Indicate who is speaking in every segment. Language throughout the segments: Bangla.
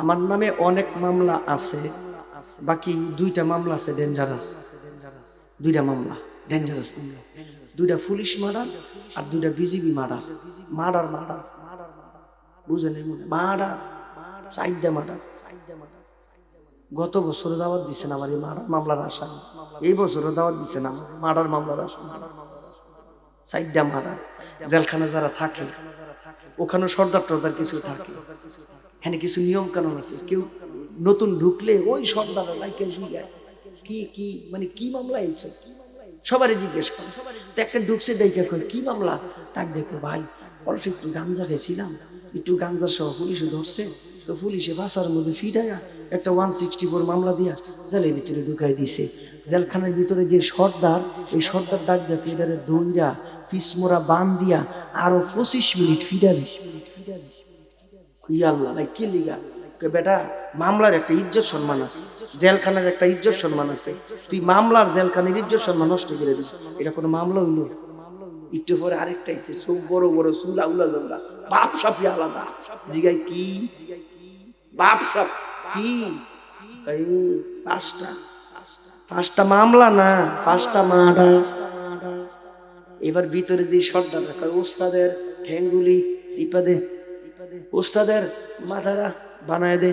Speaker 1: আমার নামে অনেক মামলা আছে, বাকি দুইটা মামলা আছে ডেঞ্জারাস দুইটা মামলা ডেঞ্জারাস মামলা। দুইটা পুলিশ মার্ডার আর দুইটা বিজিবি মার্ডার। মার্ডার মার্ডার বুঝেন মনে মার্ডার চারটা মার্ডার। গত বছর দাওয়াত দিচ্ছেন আমার এই মার্ডার মামলার আসামি। এই বছরও দাওয়াত দিচ্ছেন আমার মার্ডার মামলার আসামি। চারটা মার্ডার জেলখানা যারা থাকে ওখানে সর্দার টর্দার কিছু থাকে। হ্যাঁ কিছু নিয়ম কানুন আছে। কেউ নতুন ঢুকলে ওই সর্দার লাইকে কি কি মানে কি মামলা এইসব সবারই জিজ্ঞেস করে। তো একটা ঢুকছে ডাইকা কয়, কি মামলা? তাক দেখো, ভাই, অল্প একটু গাঞ্জা খেয়েছিলাম। একটু গাঞ্জা সহ পুলিশে ধরছে। তো পুলিশে ভাষার মধ্যে ফিডায়া একটা ওয়ান সিক্সটি ফোর মামলা দিয়া জেলের ভিতরে ঢুকাই দিছে। জেলখানার ভিতরে যে সর্দার এই সর্দার ডাক দেখে এটারে দইরা পিসমোরা বান দিয়া আরও পঁচিশ মিনিট ফিডাবি আল্লাহ লিগা? বেটা, মামলার একটা ইজ্জত সম্মান আছে, জেলখানার একটা ইজ্জত সম্মান আছে। তুই মামলার জেলখানার ইজ্জত সম্মান নষ্ট দিস। এটা কোনো মামলা হইল? পরে আরেকটা চোখ বড় বড়, চুল আউলা জমলা জিগাই কি? বাপ কি? পাঁচটা। পাঁচটা মামলা না, পাঁচটা মাডা এবার ভিতরে যে সর্দার, কয় ওস্তাদের ঠেঙ্গুলি টিপা দে ওস্তাদের মাথাটা বানায় দে।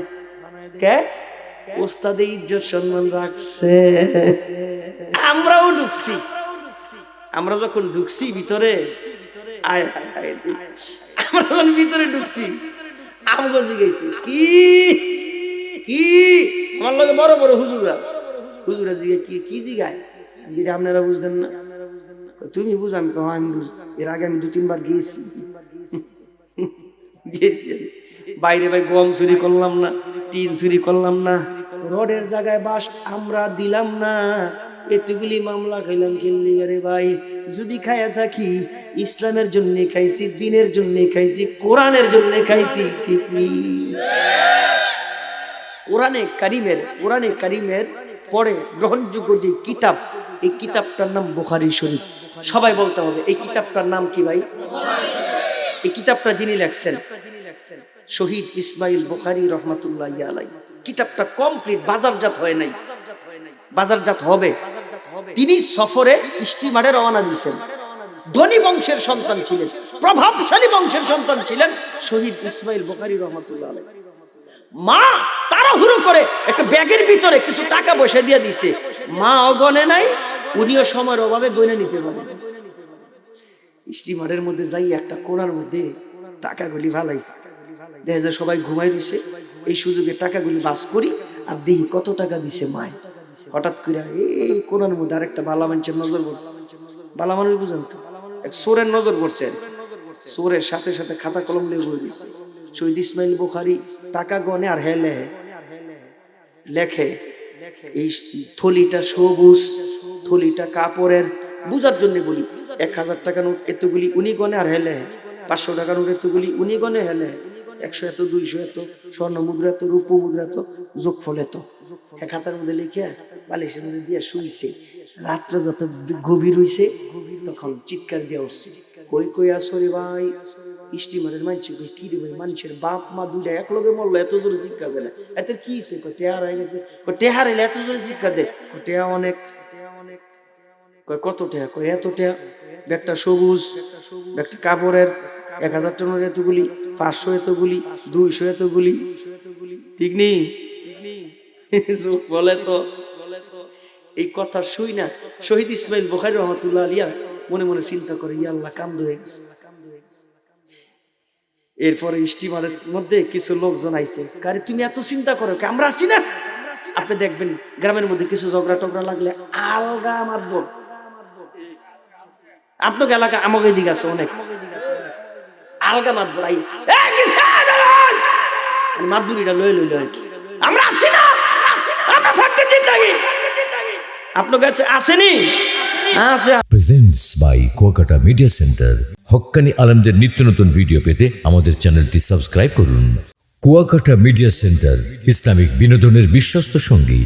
Speaker 1: কে? ওস্তাদে ইজ্জত সম্মান রাখছে। আমরাও ঢুকছি। আমরা যখন ঢুকছি ভিতরে, আয় হায় আমরা যখন ভিতরে ঢুকছি আমগো জিগাইছি কি? কি? আমার লগে বড় বড় হুজুরা। হুজুরা জিগে কি কি জিগায়? আপনারা বুঝলেন না? তুমি বুঝ? আমি কহ, আমি বুঝ। এর আগে আমি দু তিনবার গিয়েছি গিয়েছি। বাইরে ভাই গম চুরি করলাম না টিন চুরি করলাম না। রডের জায়গায় বাস আমরা দিলাম না। এতগুলি মামলা খাইলাম খেললি আরে ভাই? যদি খাইয়া থাকি, ইসলামের জন্য খাইছি, দিনের জন্য খাইছি, কোরআনের জন্য খাইছি, ঠিক কোরআনে কারিমের কোরআনে কারিমের পরে গ্রহণযোগ্য যে কিতাব, এই কিতাবটার নাম বুখারি শরীফ। সবাই বলতে হবে, এই কিতাবটার নাম কি ভাই? এই কিতাবটা যিনি লেখছেন, শহীদ ইসমাইল বুখারি রহমাতুল্লাহ আলাই কিতাবটা কমপ্লিট বাজারজাত হয় নাই। বাজারজাত হবে। তিনি সফরে স্টিমারে রওনা দিয়েছেন। ধনী বংশের সন্তান ছিলেন। প্রভাবশালী বংশের সন্তান ছিলেন শহীদ ইসমাইল বুখারি রহমাতুল্লাহ মা তাড়াহুড়ো করে একটা ব্যাগের ভিতরে কিছু টাকা বসে দিয়ে দিছে মা অগনে নাই উনিও সময়ের অভাবে গনে নিতে পারে স্টিমারের মধ্যে যাই একটা কোনার মধ্যে টাকাগুলি ভালাইছে দেখা যায় সবাই ঘুমাই রয়েছে এই সুযোগে টাকাগুলি বাস করি আর দেখি কত টাকা দিছে মায়। হঠাৎ করে এই কোনার মধ্যে আরেকটা বালা মানুষের নজর পড়ছে। বালা মানুষ বুঝেন তো? এক সোরের নজর পড়ছে। সোরের সাথে সাথে খাতা কলম নিয়ে বই দিচ্ছে শহীদ ইসমাইল বুখারি টাকা গনে আর হেলে লেখে, এই থলিটা সবুজ, থলিটা কাপড়ের। বুঝার জন্য বলি, এক হাজার টাকা নোট এতগুলি উনি গনে আর হেলে পাঁচশো টাকা নোট এতগুলি উনি গনে হেলে একশো এত, দুইশো এত, স্বর্ণ মুদ্রা এত রূপ মুদ্রা এত, যোগফল এত। এক হাতার মধ্যে লিখে বালিশের মধ্যে দিয়ে শুইছে। রাত্রে যত গভীর হইছে, তখন চিৎকার দিয়ে উঠছে। কই কই আসরে ভাই? স্টিমারের মানছে কই, কি রে ভাই? মানুষের বাপ, মা দুইটা এক লগে মরলো, এত জোরে চিৎকার দেয় এত কি হয়েছে টেহার হয়ে গেছে। টেহার এলে এত জোরে চিৎকার দেয়। টেহা অনেক। কয় কত টেহা? কয় এত টেহা। ব্যাগটা সবুজ, ব্যাগটা কাপড়ের। এক হাজার টনের এতগুলি, পাঁচশো এতগুলি, দুইশো এতগুলি। ঠিক নেই? বলে তো। এই কথা শুই না। শহীদ ইসমাইল বোখারি রহমতুল্লাহ আলিয়া মনে মনে চিন্তা করে ইয়া আল্লাহ কান্দ হয়ে এরপরে স্টিমারের মধ্যে কিছু লোকজন আইছে। কারে, তুমি এত চিন্তা করো কি? আমরা আছি না? আপনি দেখবেন গ্রামের মধ্যে কিছু ঝগড়া টগড়া লাগলে আলগা মারবো আপনাকে এলাকা আমাকে দিকে আছে অনেক। আলগা মাদুরিটা লয়ে লইল আর কি। আমরা আছি না। আমরা থাকতে আপনার কাছে আসেনি
Speaker 2: presents by Kuakata media centre Haqqani আলমদের নিত্য নতুন ভিডিও পেতে আমাদের চ্যানেলটি সাবস্ক্রাইব করুন। কুয়াকাটা মিডিয়া সেন্টার ইসলামিক বিনোদনের বিশ্বস্ত সঙ্গী।